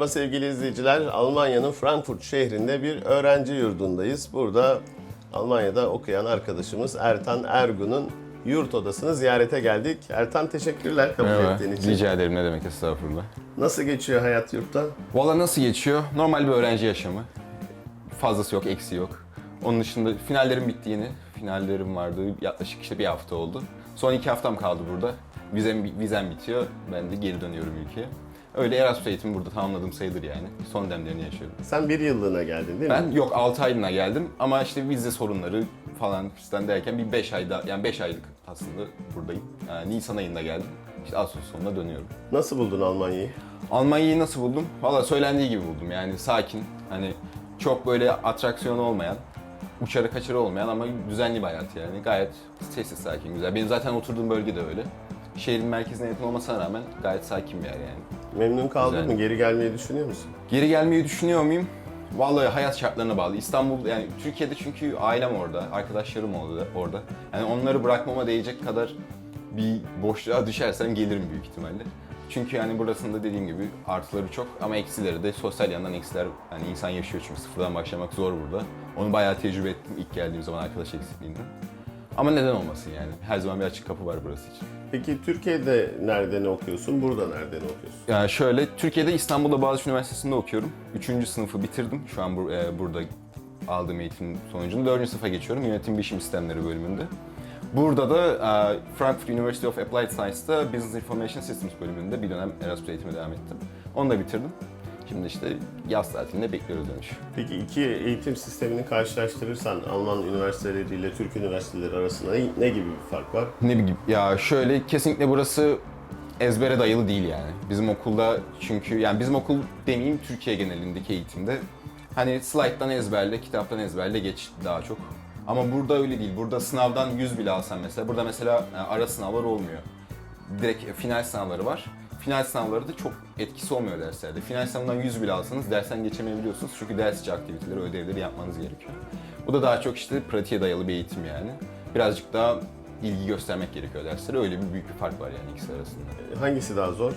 Merhaba sevgili izleyiciler. Almanya'nın Frankfurt şehrinde bir öğrenci yurdundayız. Burada Almanya'da okuyan arkadaşımız Ertan Ergun'un yurt odasını ziyarete geldik. Ertan teşekkürler kabul Merhaba. ettiğin için. Rica ederim ne demek estağfurullah. Nasıl geçiyor hayat yurtta? Valla nasıl geçiyor? Normal bir öğrenci yaşamı. Fazlası yok, eksi yok. Onun dışında finallerim bittiğini, finallerim vardı yaklaşık işte bir hafta oldu. Son iki haftam kaldı burada. Vizem, vizem bitiyor, ben de geri dönüyorum ülkeye. Öyle Erasmus eğitimi burada tamamladım sayılır yani. Son demlerini yaşıyorum. Sen bir yıllığına geldin değil mi? Ben yok 6 aylığına geldim ama işte vize sorunları falan fistan derken bir 5 ayda yani 5 aylık aslında buradayım. Yani Nisan ayında geldim. İşte Ağustos sonunda dönüyorum. Nasıl buldun Almanya'yı? Almanya'yı nasıl buldum? Valla söylendiği gibi buldum. Yani sakin, hani çok böyle atraksiyon olmayan, uçarı kaçarı olmayan ama düzenli bir hayat yani. Gayet sessiz sakin, güzel. Benim zaten oturduğum bölge de öyle. Şehrin merkezine yakın olmasına rağmen gayet sakin bir yer yani. Memnun kaldın Güzel. mı? Geri gelmeyi düşünüyor musun? Geri gelmeyi düşünüyor muyum? Vallahi hayat şartlarına bağlı. İstanbul yani Türkiye'de çünkü ailem orada, arkadaşlarım orada. orada. Yani onları bırakmama değecek kadar bir boşluğa düşersem gelirim büyük ihtimalle. Çünkü yani burasında dediğim gibi artıları çok ama eksileri de sosyal yandan eksiler yani insan yaşıyor çünkü sıfırdan başlamak zor burada. Onu bayağı tecrübe ettim ilk geldiğim zaman arkadaş eksikliğinden. Ama neden olmasın yani? Her zaman bir açık kapı var burası için. Peki Türkiye'de nerede ne okuyorsun? Burada nerede ne okuyorsun? Yani şöyle, Türkiye'de İstanbul'da Boğaziçi Üniversitesi'nde okuyorum. Üçüncü sınıfı bitirdim. Şu an bur- e, burada aldığım eğitim sonucunda. Dördüncü sınıfa geçiyorum. Yönetim Bilişim Sistemleri bölümünde. Burada da e, Frankfurt University of Applied Science'da Business Information Systems bölümünde bir dönem Erasmus eğitimi devam ettim. Onu da bitirdim. Şimdi işte yaz tatilinde bekliyoruz dönüş. Peki iki eğitim sistemini karşılaştırırsan Alman üniversiteleriyle Türk üniversiteleri arasında ne, gibi bir fark var? Ne bileyim ya şöyle kesinlikle burası ezbere dayalı değil yani. Bizim okulda çünkü yani bizim okul demeyeyim Türkiye genelindeki eğitimde hani slayttan ezberle, kitaptan ezberle geç daha çok. Ama burada öyle değil. Burada sınavdan 100 bile alsan mesela burada mesela e, ara sınavlar olmuyor. Direkt final sınavları var. Final sınavları da çok etkisi olmuyor derslerde. Final sınavından 100 bile alsanız dersten geçemeyebiliyorsunuz. Çünkü ders içi aktiviteleri, ödevleri yapmanız gerekiyor. Bu da daha çok işte pratiğe dayalı bir eğitim yani. Birazcık daha ilgi göstermek gerekiyor derslere. Öyle bir büyük bir fark var yani ikisi arasında. Hangisi daha zor?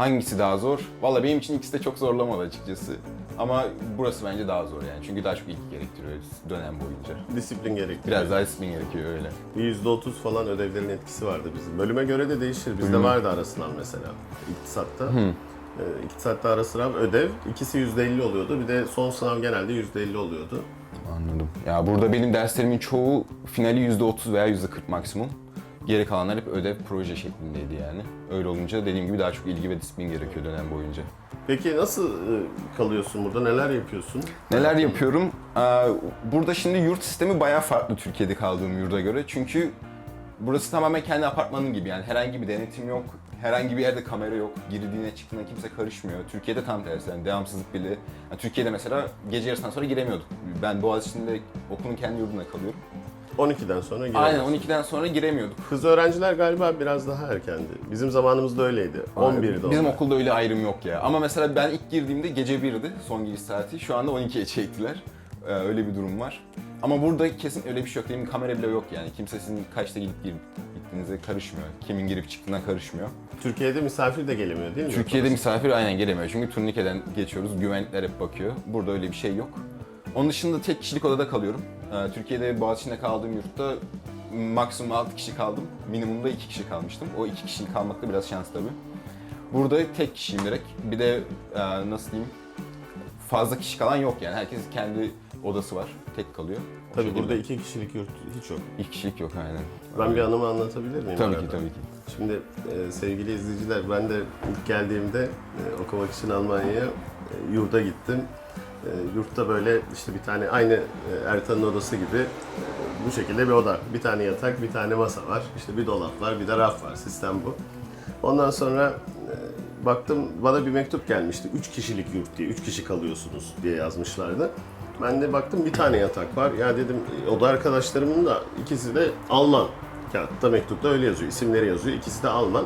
Hangisi daha zor? Valla benim için ikisi de çok zorlamadı açıkçası. Ama burası bence daha zor yani. Çünkü daha çok ilgi gerektiriyor dönem boyunca. Disiplin gerektiriyor. Biraz daha disiplin gerekiyor öyle. Bir %30 falan ödevlerin etkisi vardı bizim. Bölüme göre de değişir. Bizde vardı ara sınav mesela iktisatta. Ee, iktisatta ara sınav ödev. ikisi %50 oluyordu. Bir de son sınav genelde %50 oluyordu. Anladım. Ya burada benim derslerimin çoğu finali %30 veya %40 maksimum. Geri kalanlar hep ödev proje şeklindeydi yani. Öyle olunca dediğim gibi daha çok ilgi ve disiplin gerekiyor dönem boyunca. Peki nasıl e, kalıyorsun burada? Neler yapıyorsun? Neler yapıyorum? Ee, Burada şimdi yurt sistemi bayağı farklı Türkiye'de kaldığım yurda göre. Çünkü burası tamamen kendi apartmanın gibi yani herhangi bir denetim yok. Herhangi bir yerde kamera yok. Girdiğine çıktığına kimse karışmıyor. Türkiye'de tam tersi yani devamsızlık bile. Yani Türkiye'de mesela gece yarısından sonra giremiyorduk. Ben Boğaziçi'nde okulun kendi yurdunda kalıyorum. 12'den sonra giriyorsun. Aynen 12'den sonra giremiyorduk. Kız öğrenciler galiba biraz daha erkendi. Bizim zamanımızda öyleydi. 11'de Bizim onlar. okulda öyle ayrım yok ya. Ama mesela ben ilk girdiğimde gece 1'di son giriş saati. Şu anda 12'ye çektiler. Ee, öyle bir durum var. Ama burada kesin öyle bir şey yok. Benim kamera bile yok yani. Kimse sizin kaçta gidip girip gittiğinize karışmıyor. Kimin girip çıktığına karışmıyor. Türkiye'de misafir de gelemiyor değil mi? Türkiye'de misafir aynen gelemiyor. Çünkü turnikeden geçiyoruz. Güvenlikler hep bakıyor. Burada öyle bir şey yok. Onun dışında tek kişilik odada kalıyorum. Ee, Türkiye'de Boğaziçi'nde kaldığım yurtta maksimum 6 kişi kaldım. Minimumda 2 kişi kalmıştım. O 2 kişilik kalmak da biraz şans tabii. Burada tek kişiyim direkt. Bir de e, nasıl diyeyim fazla kişi kalan yok yani. Herkes kendi odası var. Tek kalıyor. O Tabii şekilde. burada iki kişilik yurt hiç yok. İki kişilik yok aynen. Ben bir anımı anlatabilir miyim? Tabii arada? ki tabii ki. Şimdi e, sevgili izleyiciler ben de ilk geldiğimde e, okumak için Almanya'ya e, yurda gittim. E, yurtta böyle işte bir tane aynı e, Ertan'ın odası gibi e, bu şekilde bir oda. Bir tane yatak, bir tane masa var. İşte bir dolap var, bir de raf var. Sistem bu. Ondan sonra baktım bana bir mektup gelmişti. Üç kişilik yurt diye, üç kişi kalıyorsunuz diye yazmışlardı. Ben de baktım bir tane yatak var. Ya dedim oda arkadaşlarımın da ikisi de Alman. Kağıtta mektupta öyle yazıyor. İsimleri yazıyor. İkisi de Alman.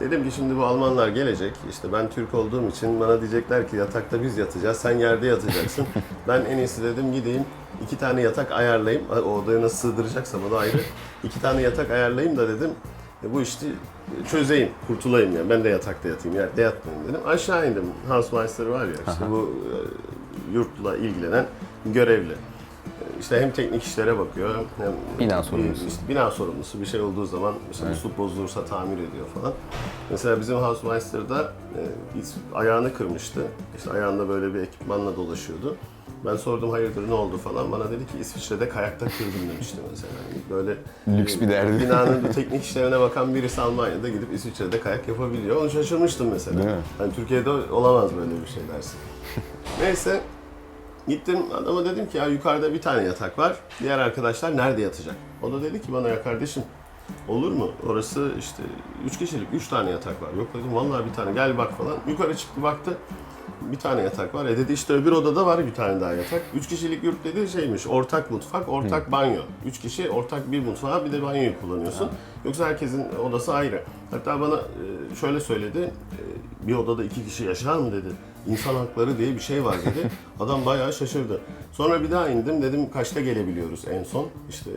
Dedim ki şimdi bu Almanlar gelecek. İşte ben Türk olduğum için bana diyecekler ki yatakta biz yatacağız. Sen yerde yatacaksın. ben en iyisi dedim gideyim iki tane yatak ayarlayayım. O odaya nasıl sığdıracaksam o da ayrı. İki tane yatak ayarlayayım da dedim. E, bu işte çözeyim, kurtulayım yani. Ben de yatakta yatayım, yerde yatmayayım dedim. Aşağı indim. Hausmeister var ya işte Aha. bu e, yurtla ilgilenen görevli. E, İşte hem teknik işlere bakıyor hem Bina sorumlusu. işte bina sorumlusu bir şey olduğu zaman işte Evet. musluk bozulursa tamir ediyor falan. Mesela bizim Hausmeister'da e, ayağını kırmıştı. İşte ayağında böyle bir ekipmanla dolaşıyordu. Ben sordum hayırdır ne oldu falan. Bana dedi ki İsviçre'de kayakta kırdım demişti mesela. Böyle Lüks bir derdi. Binanın bu teknik işlerine bakan birisi Almanya'da gidip İsviçre'de kayak yapabiliyor. Onu şaşırmıştım mesela. Hani Türkiye'de olamaz böyle bir şey dersin. Neyse gittim adama dedim ki ya yukarıda bir tane yatak var. Diğer arkadaşlar nerede yatacak? O da dedi ki bana ya kardeşim olur mu? Orası işte 3 kişilik 3 tane yatak var. Yok dedim vallahi bir tane gel bak falan. Yukarı çıktı baktı. Bir tane yatak var. E dedi işte öbür odada var bir tane daha yatak. Üç kişilik yurt dedi şeymiş. Ortak mutfak, ortak banyo. Üç kişi ortak bir mutfağı bir de banyoyu kullanıyorsun. Yoksa herkesin odası ayrı. Hatta bana e, şöyle söyledi. e, Bir odada iki kişi yaşar mı dedi. İnsan hakları diye bir şey var dedi. Adam bayağı şaşırdı. Sonra bir daha indim. Dedim kaçta gelebiliyoruz en son. İşte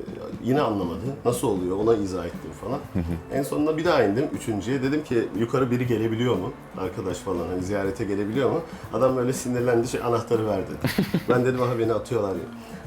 yine anlamadı. Nasıl oluyor ona izah ettim falan. en sonunda bir daha indim. Üçüncüye dedim ki yukarı biri gelebiliyor mu? Arkadaş falan hani ziyarete gelebiliyor mu? Adam böyle sinirlendi şey anahtarı ver dedi. ben dedim aha beni atıyorlar ya.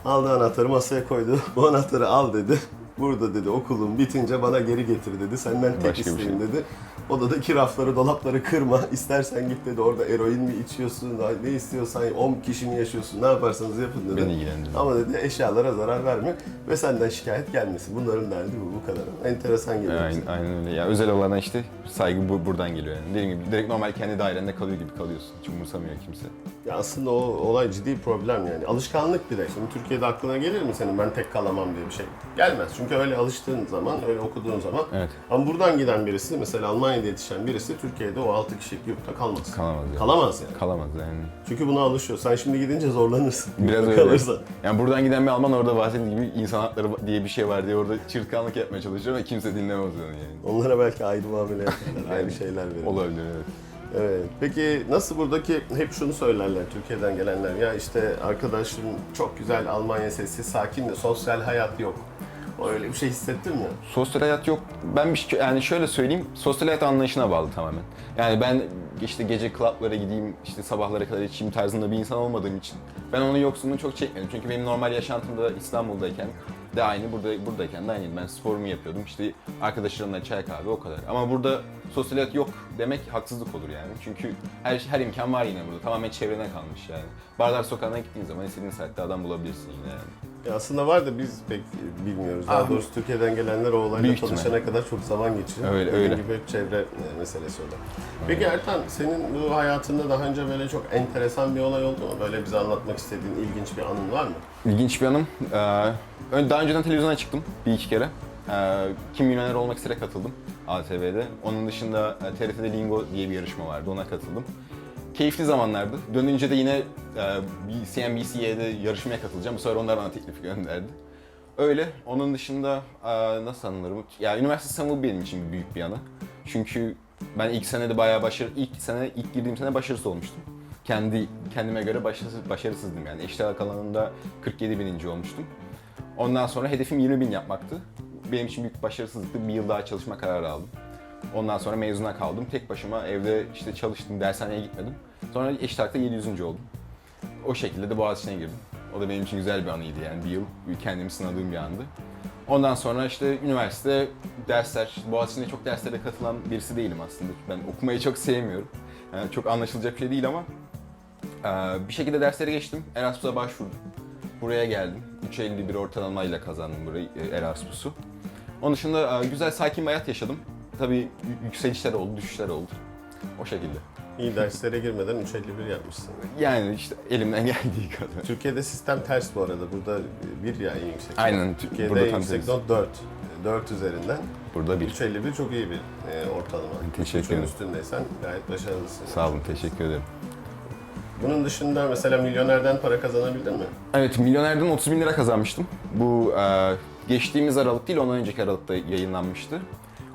Aldı anahtarı masaya koydu. Bu anahtarı al dedi. Burada dedi okulun bitince bana geri getir dedi. Senden tek Başka isteğim şey. dedi. Odadaki rafları, dolapları kırma. İstersen git dedi orada eroin mi içiyorsun, ne istiyorsan 10 kişi mi yaşıyorsun, ne yaparsanız yapın dedi. Beni ilgilendirmiyor. Ama dedi eşyalara zarar verme ve senden şikayet gelmesin. Bunların derdi bu, bu kadar. Enteresan geliyor bize. Aynen, aynen öyle. Ya özel olana işte saygı bu, buradan geliyor yani. Dediğim gibi direkt normal kendi dairende kalıyor gibi kalıyorsun. Hiç umursamıyor kimse. Ya aslında o olay ciddi problem yani. Alışkanlık de. Şimdi Türkiye'de aklına gelir mi senin ben tek kalamam diye bir şey? Gelmez. Çünkü öyle alıştığın zaman, öyle okuduğun zaman. Evet. Ama buradan giden birisi, mesela Almanya'da yetişen birisi Türkiye'de o 6 kişilik yurtta kalmaz. Kalamaz yani. Kalamaz yani. Kalamaz yani. Çünkü buna alışıyor. Sen şimdi gidince zorlanırsın. Biraz öyle. Kalırsan. Yani buradan giden bir Alman orada bahsettiği gibi insan hakları diye bir şey var diye orada çırtkanlık yapmaya çalışıyor ve kimse dinlemez onu yani. Onlara belki ayrı muamele yaparlar, ayrı şeyler verirler. Olabilir evet. Evet. Peki nasıl buradaki hep şunu söylerler Türkiye'den gelenler ya işte arkadaşım çok güzel Almanya sessiz sakin de sosyal hayat yok. Öyle bir şey hissettin mi? Sosyal hayat yok. Ben bir şey- yani şöyle söyleyeyim. Sosyal hayat anlayışına bağlı tamamen. Yani ben işte gece klaplara gideyim, işte sabahlara kadar içeyim tarzında bir insan olmadığım için ben onun yoksunluğunu çok çekmedim. Çünkü benim normal yaşantımda İstanbul'dayken de aynı, burada buradayken de aynıydı. Ben sporumu yapıyordum. İşte arkadaşlarımla çay kahve o kadar. Ama burada sosyal hayat yok demek haksızlık olur yani. Çünkü her her imkan var yine burada. Tamamen çevrene kalmış yani. Barlar sokağına gittiğin zaman istediğin saatte adam bulabilirsin yine yani. Ya aslında var da biz pek bilmiyoruz. Daha Ah. doğrusu Türkiye'den gelenler o olayla Büyük tanışana kadar çok zaman geçiriyor. Öyle, Dediğin öyle. gibi hep çevre e, meselesi o da. Peki Ertan, senin bu hayatında daha önce böyle çok enteresan bir olay oldu mu? Böyle bize anlatmak istediğin ilginç bir anın var mı? İlginç bir anım. Ee, ön- daha önceden televizyona çıktım bir iki kere. Ee, Kim Milyoner Olmak istere katıldım ATV'de. Onun dışında e, TRT'de Lingo diye bir yarışma vardı, ona katıldım. Keyifli zamanlardı. Dönünce de yine e, CNBC'ye yarışmaya katılacağım. Bu sefer onlar bana teklif gönderdi. Öyle. Onun dışında e, nasıl anılarım? Ya üniversite sınavı benim için büyük bir anı. Çünkü ben ilk senede bayağı başarı, ilk sene, ilk girdiğim sene başarısız olmuştum. Kendi kendime göre başarısız, başarısızdım yani. Eşit alanında 47 bininci olmuştum. Ondan sonra hedefim 20 bin yapmaktı. Benim için büyük başarısızlıktı. Bir yıl daha çalışma kararı aldım. Ondan sonra mezuna kaldım. Tek başıma evde işte çalıştım, dershaneye gitmedim. Sonra eşit ağırlıkta 700. oldum. O şekilde de Boğaziçi'ne girdim. O da benim için güzel bir anıydı yani bir yıl. Kendimi sınadığım bir andı. Ondan sonra işte üniversite, dersler, Boğaziçi'nde çok derslere katılan birisi değilim aslında. Ben okumayı çok sevmiyorum. Yani çok anlaşılacak bir şey değil ama bir şekilde derslere geçtim. Erasmus'a başvurdum. Buraya geldim. 3.51 ortalamayla kazandım burayı, Erasmus'u. Onun dışında güzel sakin bir hayat yaşadım. Tabii yükselişler oldu, düşüşler oldu. O şekilde. İyi derslere girmeden 3.51 yapmışsın. Yani işte elimden geldiği kadar. Türkiye'de sistem ters bu arada. Burada bir ya en yüksek. Aynen, Türkiye'de burada en yüksek not 4. 4 üzerinden. Burada bir. 3.51 çok iyi bir e, ortalama. Teşekkür ederim. üstündeysen gayet başarılısın. Sağ olun, teşekkür ederim. Bunun dışında mesela milyonerden para kazanabildin mi? Evet, Milyoner'den 30 bin lira kazanmıştım. Bu e, geçtiğimiz Aralık değil, ondan önceki Aralık'ta yayınlanmıştı.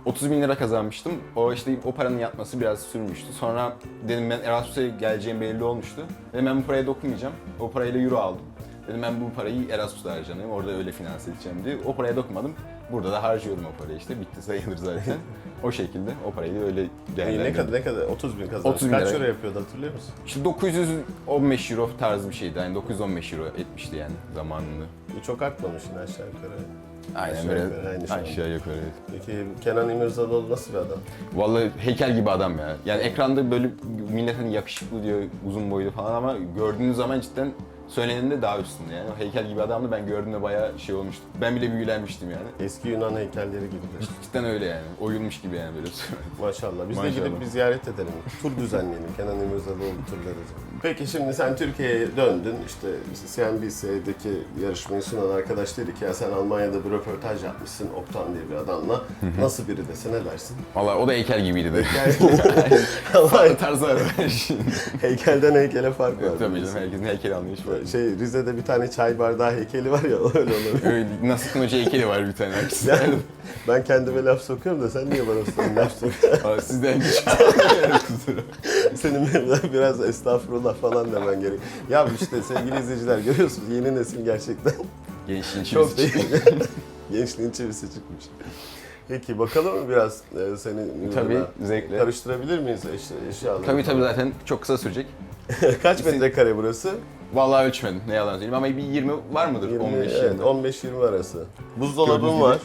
30 bin lira kazanmıştım. O işte o paranın yatması biraz sürmüştü. Sonra dedim ben Erasmus'a geleceğim belli olmuştu. Dedim ben bu paraya dokunmayacağım. O parayla euro aldım. Dedim ben bu parayı Erasmus'ta harcayayım. Orada öyle finanse edeceğim diye. O paraya dokunmadım. Burada da harcıyorum o parayı işte. Bitti sayılır zaten. o şekilde o parayı da öyle İyi, ne kadar ne kadar 30 bin kazandın. 30 bin Kaç lira. euro yapıyordu hatırlıyor musun? İşte 915 euro tarzı bir şeydi. Yani 915 euro etmişti yani zamanında. Bu çok artmamış yine aşağı yukarı. Aynen böyle aynı şey. aşağı yukarı. Peki Kenan İmirzalıoğlu nasıl bir adam? Vallahi heykel gibi adam ya. Yani ekranda böyle millet hani yakışıklı diyor, uzun boylu falan ama gördüğünüz zaman cidden söylenende daha üstünde yani. O heykel gibi adamdı ben gördüğümde bayağı şey olmuştu. Ben bile büyülenmiştim yani. Eski Yunan heykelleri gibi. Cidden öyle yani. Oyulmuş gibi yani böyle. Maşallah. Biz de Maşallah. gidip bir ziyaret edelim. Tur düzenleyelim. Kenan İmirzalıoğlu turları. Peki şimdi sen Türkiye'ye döndün. İşte CNBC'deki yarışmayı sunan arkadaş dedi ki ya sen Almanya'da bir röportaj yapmışsın Oktan diye bir adamla. Nasıl biri dese ne dersin? Valla o da heykel gibiydi de. Ama Tarzı var. heykelden heykele fark var. Tabii canım herkesin heykel anlayışı var. Şey Rize'de bir tane çay bardağı heykeli var ya öyle olur. Öyle Nasrettin Hoca heykeli var bir tane. Ben, ben kendime laf sokuyorum da sen niye bana sen laf sokuyorsun? Aa, Sizden. Senin biraz- estağfurullah falan demen gerek. Ya işte sevgili izleyiciler görüyorsunuz yeni nesil gerçekten Gençliğin çivisi çıktı. Gençliğin çivisi çıkmış. Peki bakalım mı biraz e, senin Tabii zevkle. Karıştırabilir miyiz eş, eşyaları? Tabii tabii zaten çok kısa sürecek. Kaç metrekare burası? Vallahi ölçmedim ne yalan söyleyeyim ama bir 20 var mıdır? 20, 15 evet, 20. 15-20 arası. Gördüğünüz var.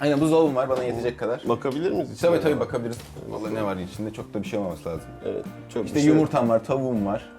Aynen buzdolabım var bana yetecek kadar. Bakabilir miyiz içine? Tabii tabii bakabiliriz. Vallahi ne var içinde çok da bir şey olmaması lazım. Evet, çok İşte bir şey- yumurtam var, tavuğum var.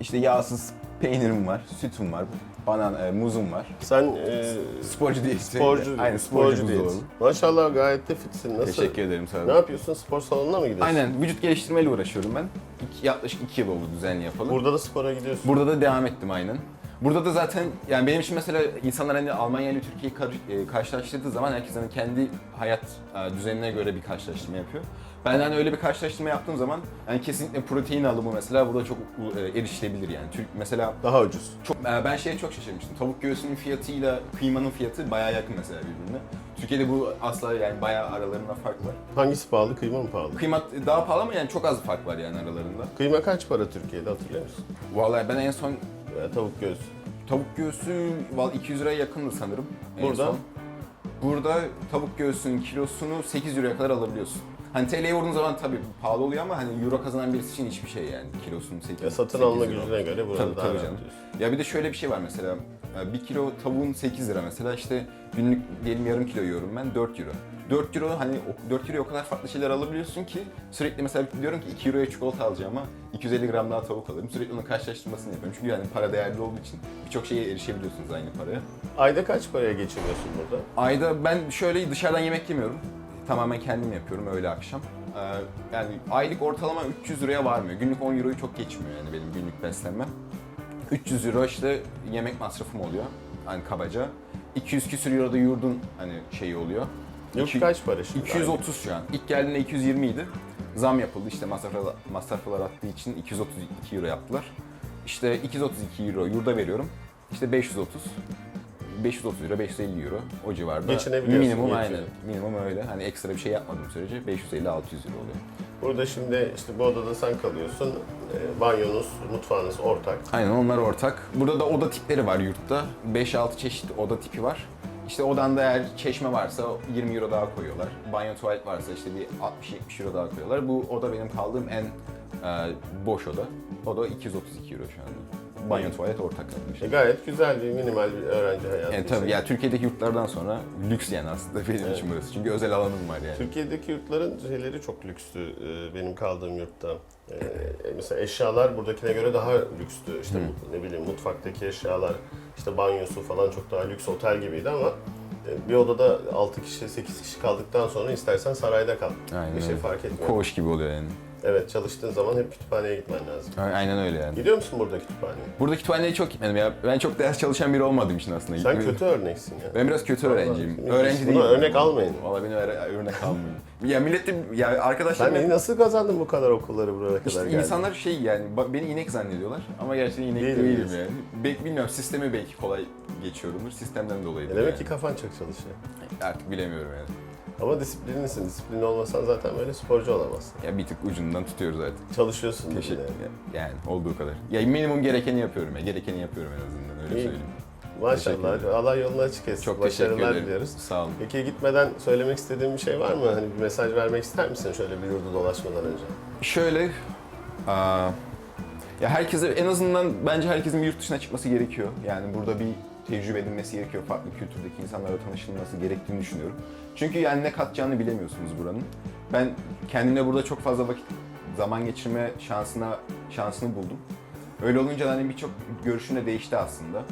İşte yağsız peynirim var, sütüm var, banan, e, muzum var. Sen e, Sporcu değil. sporcu, Aynen sporcu, sporcu buzdolabı. Maşallah gayet de fitsin. Nasıl? Teşekkür ederim sağ Ne yapıyorsun? Spor salonuna mı gidiyorsun? Aynen vücut geliştirmeyle uğraşıyorum ben. İki, yaklaşık iki yıl oldu düzenli yapalı. Burada da spora gidiyorsun. Burada da devam ettim aynen. Burada da zaten yani benim için mesela insanlar hani Almanya ile Türkiye'yi kar- e, karşılaştırdığı zaman herkes hani kendi hayat e, düzenine göre bir karşılaştırma yapıyor. Ben hani öyle bir karşılaştırma yaptığım zaman yani kesinlikle protein alımı mesela burada çok e, erişilebilir yani. Türk mesela Daha ucuz. çok e, ben şeye çok şaşırmıştım. Tavuk göğsünün fiyatıyla kıymanın fiyatı bayağı yakın mesela birbirine. Türkiye'de bu asla yani bayağı aralarında fark var. Hangisi pahalı? Kıyma mı pahalı? Kıyma daha pahalı ama yani çok az fark var yani aralarında. Kıyma kaç para Türkiye'de hatırlıyor musun? Vallahi ben en son Ya, tavuk göğsü. Tavuk göğsü val 200 liraya yakındı sanırım. Burada? Burada tavuk göğsünün kilosunu 8 euroya kadar alabiliyorsun. Hani TL'ye vurduğun zaman tabii pahalı oluyor ama hani euro kazanan birisi için hiçbir şey yani kilosunun 8 Ya satın 8 alma gücüne göre burada Tabii daha tabii canım. Ya bir de şöyle bir şey var mesela. Bir kilo tavuğun 8 lira mesela işte günlük diyelim yarım kilo yiyorum ben 4 euro. 4 euro hani o- 4 euro o kadar farklı şeyler alabiliyorsun ki sürekli mesela diyorum ki 2 euroya çikolata alacağım ama 250 gram daha tavuk alırım. Sürekli onun karşılaştırmasını yapıyorum. Çünkü yani para değerli olduğu için birçok şeye erişebiliyorsunuz aynı paraya. Ayda kaç paraya geçiriyorsun burada? Ayda ben şöyle dışarıdan yemek yemiyorum. Tamamen kendim yapıyorum öğle akşam. Ee, yani aylık ortalama 300 liraya varmıyor. Günlük 10 euroyu çok geçmiyor yani benim günlük beslenmem. 300 euro işte yemek masrafım oluyor. Hani kabaca. 200 küsür euro da yurdun hani şeyi oluyor. Yok İki- kaç para şimdi? 230 şu an. İlk geldiğinde 220 idi. Zam yapıldı işte masraflar, masraflar arttığı için 232 euro yaptılar. İşte 232 euro yurda veriyorum. İşte 530. 530 euro, 550 euro o civarda. Geçinebiliyorsun, Minimum yetiyor. aynen. Minimum öyle. Hani ekstra bir şey yapmadığım sürece 550-600 euro oluyor. Burada şimdi işte bu odada sen kalıyorsun. E, banyonuz, mutfağınız ortak. Aynen onlar ortak. Burada da oda tipleri var yurtta. 5-6 çeşit oda tipi var. İşte odanda eğer çeşme varsa 20 euro daha koyuyorlar. Banyo tuvalet varsa işte bir 60-70 euro daha koyuyorlar. Bu oda benim kaldığım en e, boş oda. O da 232 euro şu anda. Banyo tuvalet ortak kalmış. E, gayet güzel bir minimal bir öğrenci hayatı. Yani tabii ya Türkiye'deki yurtlardan sonra lüks yani aslında benim için burası. Çünkü özel alanım var yani. Türkiye'deki yurtların şeyleri çok lükstü e, benim kaldığım yurtta. E, mesela eşyalar buradakine göre daha lükstü. İşte ne bileyim mutfaktaki eşyalar, işte banyosu falan çok daha lüks otel gibiydi ama e, bir odada 6 kişi, 8 kişi kaldıktan sonra istersen sarayda kal. Aynen bir şey fark etmiyor. Koğuş gibi oluyor yani. Evet çalıştığın zaman hep kütüphaneye gitmen lazım. Aynen öyle yani. Gidiyor musun burada kütüphaneye? Burada kütüphaneye çok gitmedim ya. Ben çok ders çalışan biri olmadığım için aslında. Sen kötü örneksin ya. Ben biraz kötü öğrenciyim. Vallahi. Öğrenci değilim. örnek almayın. Valla beni örnek almayın. ya millet de, ya Sen arkadaşlarım... nasıl kazandın bu kadar okulları buraya kadar İşte geldin? insanlar şey yani ba- beni inek zannediyorlar ama gerçekten inek Değilim değilim diyorsun. yani. Be- bilmiyorum sistemi belki kolay geçiyorumdur. Sistemden dolayı. E demek ki kafan çok çalışıyor. Artık bilemiyorum yani. Ama disiplinlisin. Disiplinli olmasan zaten böyle sporcu olamazsın. Ya bir tık ucundan tutuyoruz artık. Çalışıyorsun. Teşekkür yani. Yani olduğu kadar. Ya minimum gerekeni yapıyorum ya. Gerekeni yapıyorum en azından öyle İyi. söyleyeyim. Maşallah. Allah yolunu açık etsin. Çok Başarılar diliyoruz. Sağ olun. Peki gitmeden söylemek istediğin bir şey var mı? Hani bir mesaj vermek ister misin şöyle bir yurdu dolaşmadan önce? Şöyle, aa, ya herkese en azından bence herkesin bir yurt dışına çıkması gerekiyor. Yani burada bir tecrübe edinmesi gerekiyor. Farklı kültürdeki insanlarla tanışılması gerektiğini düşünüyorum. Çünkü yani ne katacağını bilemiyorsunuz buranın. Ben kendimle burada çok fazla vakit zaman geçirme şansına şansını buldum. Öyle olunca hani birçok görüşüm de değişti aslında.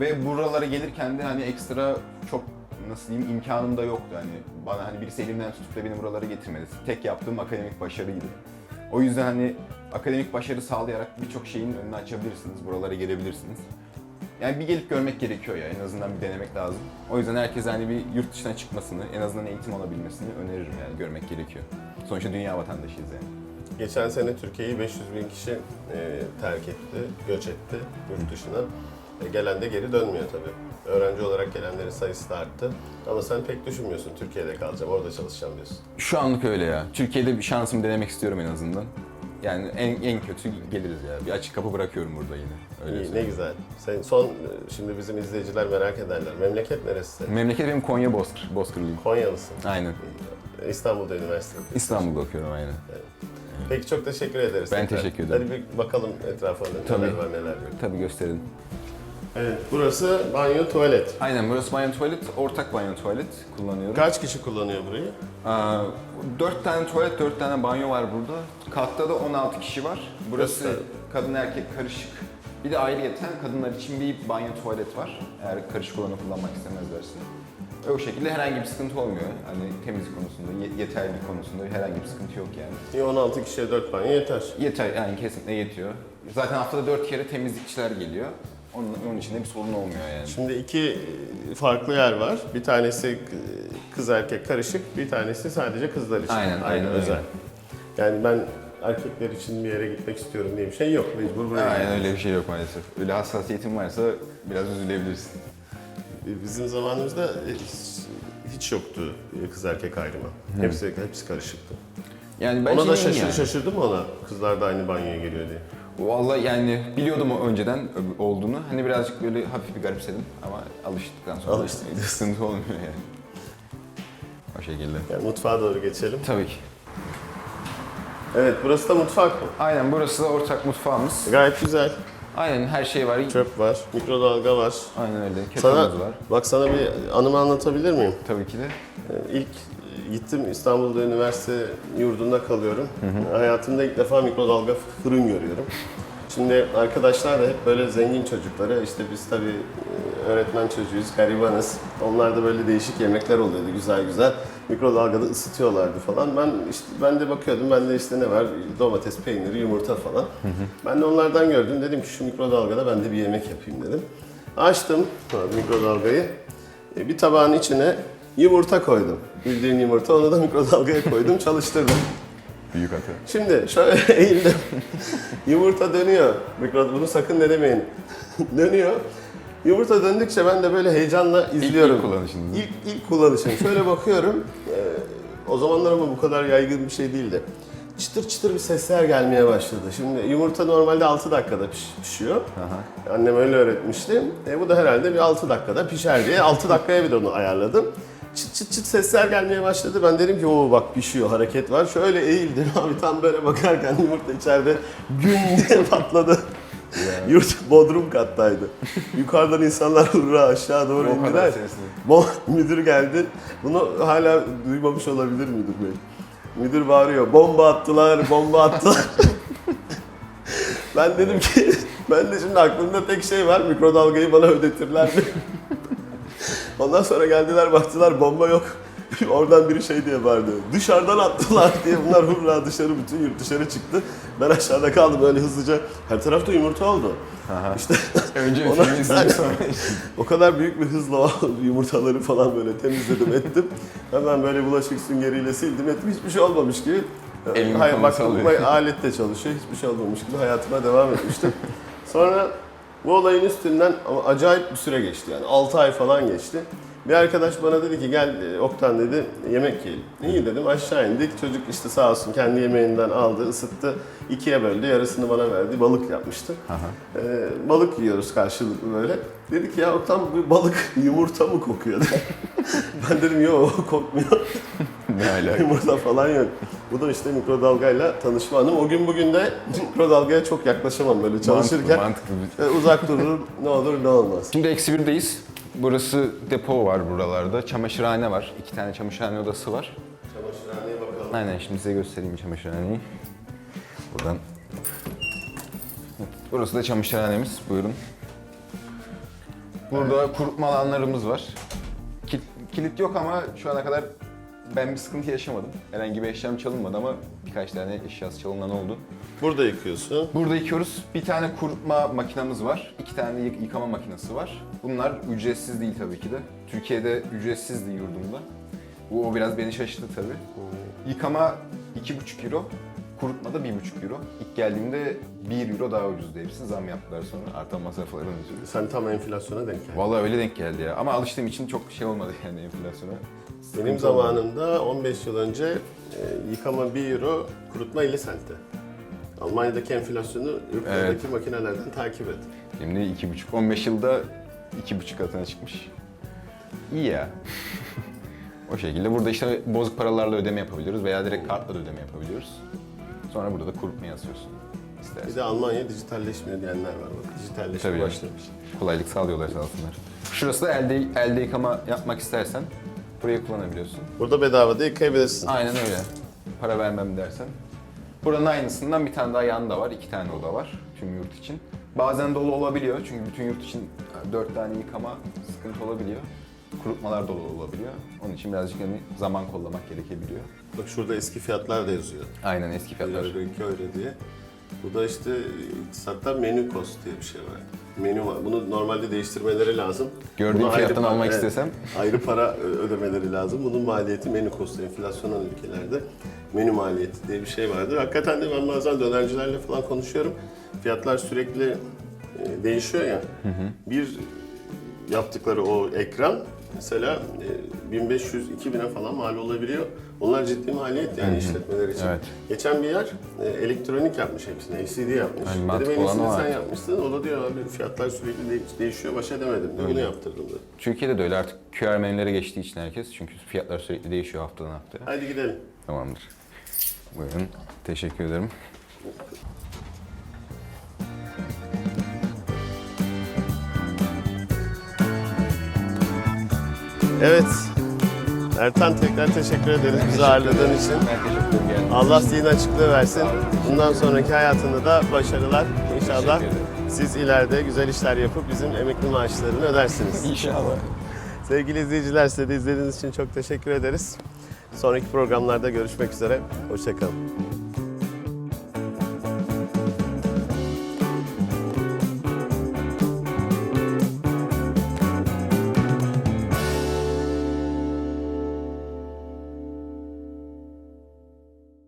Ve buralara gelirken de hani ekstra çok nasıl diyeyim imkanım da yoktu. Hani bana hani birisi elimden tutup da beni buralara getirmedi. Tek yaptığım akademik başarıydı. O yüzden hani akademik başarı sağlayarak birçok şeyin önünü açabilirsiniz. Buralara gelebilirsiniz. Yani bir gelip görmek gerekiyor ya. En azından bir denemek lazım. O yüzden herkes hani bir yurt dışına çıkmasını, en azından eğitim alabilmesini öneririm yani. Görmek gerekiyor. Sonuçta dünya vatandaşıyız yani. Geçen sene Türkiye'yi 500 bin kişi e, terk etti, göç etti yurt dışına. E, gelen de geri dönmüyor tabii. Öğrenci olarak gelenlerin sayısı da arttı. Ama sen pek düşünmüyorsun Türkiye'de kalacağım, orada çalışacağım diyorsun. Şu anlık öyle ya. Türkiye'de bir şansımı denemek istiyorum en azından. Yani en, en kötü geliriz ya. Bir açık kapı bırakıyorum burada yine. Öyle İyi, ne söyleyeyim. güzel. Sen son, e, şimdi bizim izleyiciler merak ederler. Memleket neresi senin? Memleket benim Konya Bozkır, Bozkırlıyım. Konyalısın. Aynen. İstanbul'da üniversite. İstanbul'da okuyorum aynen. Peki çok teşekkür ederiz. Ben tekrar. teşekkür ederim. Hadi bir bakalım etrafa neler var neler yok. Tabii gösterin. Evet, burası banyo tuvalet. Aynen burası banyo tuvalet, ortak banyo tuvalet kullanıyorum. Kaç kişi kullanıyor burayı? Aa, 4 tane tuvalet, 4 tane banyo var burada. Katta da 16 kişi var. Burası Göster. kadın erkek karışık. Bir de ayrıyeten kadınlar için bir banyo tuvalet var. Eğer karışık olanı kullanmak istemezlerse. O şekilde herhangi bir sıkıntı olmuyor. Hani temizlik konusunda, ye- yeterlilik konusunda herhangi bir sıkıntı yok yani. İyi, 16 kişiye 4 banyo yeter. Yeter yani kesinlikle yetiyor. Zaten haftada 4 kere temizlikçiler geliyor. Onun, onun için de bir sorun olmuyor yani. Şimdi iki e, farklı yer var. Bir tanesi e, kız erkek karışık, bir tanesi sadece kızlar için. Aynen, aynen özel. Yani ben erkekler için bir yere gitmek istiyorum diye bir şey yok. Mecbur buraya Aynen gideceğim. öyle bir şey yok maalesef. Öyle hassasiyetin varsa biraz üzülebilirsin. Bizim zamanımızda e, hiç- yoktu e, kız erkek ayrımı. Hepsi hepsi karışıktı. Yani ben ona da şeyim şaşır, yani. şaşırdım ona kızlar da aynı banyoya geliyor diye. Vallahi yani biliyordum o önceden olduğunu. Hani birazcık böyle hafif bir garipsedim ama alıştıktan sonra Alıştık. sıkıntı olmuyor yani. O şekilde. Yani mutfağa doğru geçelim. Tabii ki. Evet burası da mutfak mı? Aynen burası da ortak mutfağımız. Gayet güzel. Aynen her şey var. Çöp var, mikrodalga var. Aynen öyle. Sana, Kettle'ımız var. bak sana bir anımı anlatabilir miyim? Tabii ki de. Ee, İlk gittim İstanbul'da üniversite yurdunda kalıyorum. Hayatımda ilk defa mikrodalga fırın görüyorum. Şimdi arkadaşlar da hep böyle zengin çocukları. İşte biz tabii e, öğretmen çocuğuyuz, garibanız. Onlar da böyle değişik yemekler oluyordu güzel güzel. Mikrodalgada ısıtıyorlardı falan. Ben işte ben de bakıyordum. Ben de işte ne var? Domates, peyniri, yumurta falan. Ben de onlardan gördüm. Dedim ki şu mikrodalgada ben de bir yemek yapayım dedim. Açtım mikrodalgayı. E, Bir tabağın içine yumurta koydum. Bildiğin yumurta. Onu da mikrodalgaya koydum, çalıştırdım. Büyük hata. Şimdi şöyle eğildim. Yumurta dönüyor. Mikro, bunu sakın denemeyin. dönüyor. Yumurta döndükçe ben de böyle heyecanla izliyorum. ilk kullanışınız. İlk, ilk kullanışım. Şöyle bakıyorum. Ee, o zamanlar ama bu kadar yaygın bir şey değildi. Çıtır çıtır bir sesler gelmeye başladı. Şimdi yumurta normalde 6 dakikada piş- pişiyor. Aha. Annem öyle öğretmişti. E, bu da herhalde bir 6 dakikada pişer diye 6 dakikaya bir de onu ayarladım. Çıt çıt çıt sesler gelmeye başladı. Ben dedim ki o bak pişiyor hareket var. Şöyle eğildim abi tam böyle bakarken yumurta içeride gün diye patladı. Yurt bodrum kattaydı. Yukarıdan insanlar hurra aşağı doğru kadar indiler. müdür geldi. Bunu hala duymamış olabilir müdür bey. Müdür bağırıyor. Bomba attılar, bomba attılar. ben dedim ki, ben de şimdi aklımda tek şey var. Mikrodalgayı bana ödetirler mi? Ondan sonra geldiler baktılar bomba yok. Oradan biri şey diye bağırdı. Dışarıdan attılar diye bunlar hurra dışarı bütün yurt dışarı çıktı. Ben aşağıda kaldım öyle hızlıca. Her tarafta yumurta oldu. Aha. İşte Önce Ona- sonra o kadar büyük bir hızla o yumurtaları falan böyle temizledim ettim. Hemen böyle bulaşık süngeriyle sildim ettim. Hiçbir şey olmamış gibi. Elini Hayır, bak sallıyor. bu alet de çalışıyor. Hiçbir şey olmamış gibi hayatıma devam etmiştim. Sonra bu olayın üstünden ama acayip bir süre geçti yani 6 ay falan geçti. Bir arkadaş bana dedi ki gel Oktan dedi yemek yiyelim. İyi dedim aşağı indik. Çocuk işte sağ olsun kendi yemeğinden aldı, ısıttı. ikiye böldü, yarısını bana verdi. Balık yapmıştı. Ee, balık yiyoruz karşılıklı böyle. Dedi ki ya Oktan bu balık yumurta mı kokuyor? ben dedim yok kokmuyor. ne alaka? Yumurta falan yok. Bu da işte mikrodalgayla tanışma anım. O gün bugün de mikrodalgaya çok yaklaşamam böyle çalışırken. Mantıklı, mantıklı. E, uzak dururum ne olur ne olmaz. Şimdi eksi birdeyiz. Burası depo var buralarda. Çamaşırhane var. İki tane çamaşırhane odası var. Çamaşırhaneye bakalım. Aynen şimdi size göstereyim çamaşırhaneyi. Buradan. Burası da çamaşırhanemiz. Buyurun. Burada kurutma alanlarımız var. Kil- kilit yok ama şu ana kadar ben bir sıkıntı yaşamadım. Herhangi bir eşyam çalınmadı ama birkaç tane eşyası çalınan oldu. Burada yıkıyorsun. Burada yıkıyoruz. Bir tane kurutma makinamız var. iki tane yık- yıkama makinesi var. Bunlar ücretsiz değil tabii ki de. Türkiye'de ücretsizdi yurdumda. Bu o biraz beni şaşırttı tabii. Yıkama 2,5 euro, kurutma da 1,5 euro. İlk geldiğimde 1 euro daha ucuzdu hepsi. Zam yaptılar sonra artan masrafların ötürü. Sen tam enflasyona denk geldin. Vallahi öyle denk geldi ya. Ama alıştığım için çok şey olmadı yani enflasyona. Benim Sıkıntı olmadı. zamanımda 15 yıl önce e, yıkama 1 euro, kurutma 50 sentti. Almanya'daki enflasyonu yurtlardaki Evet. makinelerden takip et. Şimdi 2,5, 15 yılda 2,5 katına çıkmış. İyi ya. o şekilde burada işte bozuk paralarla ödeme yapabiliyoruz veya direkt kartla da ödeme yapabiliyoruz. Sonra burada da kurutmaya asıyorsun. Bir İstersen. de Almanya dijitalleşmiyor diyenler var bak. Dijitalleşme Tabii. başlamış. Kolaylık sağlıyorlar sağ olsunlar. Şurası da elde, elde yıkama yapmak istersen burayı kullanabiliyorsun. Burada bedava da yıkayabilirsin. Aynen öyle. Para vermem dersen. Buranın aynısından bir tane daha yanında var. iki tane oda var tüm yurt için. Bazen dolu olabiliyor çünkü bütün yurt için dört tane yıkama sıkıntı olabiliyor. Kurutmalar dolu olabiliyor. Onun için birazcık hani zaman kollamak gerekebiliyor. Bak şurada eski fiyatlar da yazıyor. Aynen eski fiyatlar. öyle, öyle diye. Bu da işte iktisatta menü cost diye bir şey var. Menü var. Bunu normalde değiştirmeleri lazım. Gördüğüm fiyattan almak evet, istesem Ayrı para ö- ödemeleri lazım. Bunun maliyeti menü cost. Enflasyon olan ülkelerde menü maliyeti diye bir şey vardır. Hakikaten de ben bazen dönercilerle falan konuşuyorum. Fiyatlar sürekli e, değişiyor ya. Bir yaptıkları o ekran mesela e, 1500-2000'e falan mal olabiliyor. Onlar ciddi maliyet yani işletmeler için. Evet. Geçen bir yer e, elektronik yapmış hepsini, LCD yapmış. Yani Dedim en iyisini sen artık. yapmışsın. O da diyor abi fiyatlar sürekli de- değişiyor, baş edemedim. De, bunu yaptırdım da. Türkiye'de de öyle artık QR menülere geçtiği için herkes çünkü fiyatlar sürekli değişiyor haftadan haftaya. Hadi gidelim. Tamamdır. Buyurun. Teşekkür ederim. Evet. Ertan tekrar teşekkür ederiz bizi ağırladığın için. Ben teşekkür ederim. Allah zihin açıklığı versin. Bundan sonraki hayatında da başarılar. İnşallah siz ileride güzel işler yapıp bizim emekli maaşlarını ödersiniz. İnşallah. Sevgili izleyiciler size de izlediğiniz için çok teşekkür ederiz. Sonraki programlarda görüşmek üzere. Hoşçakalın.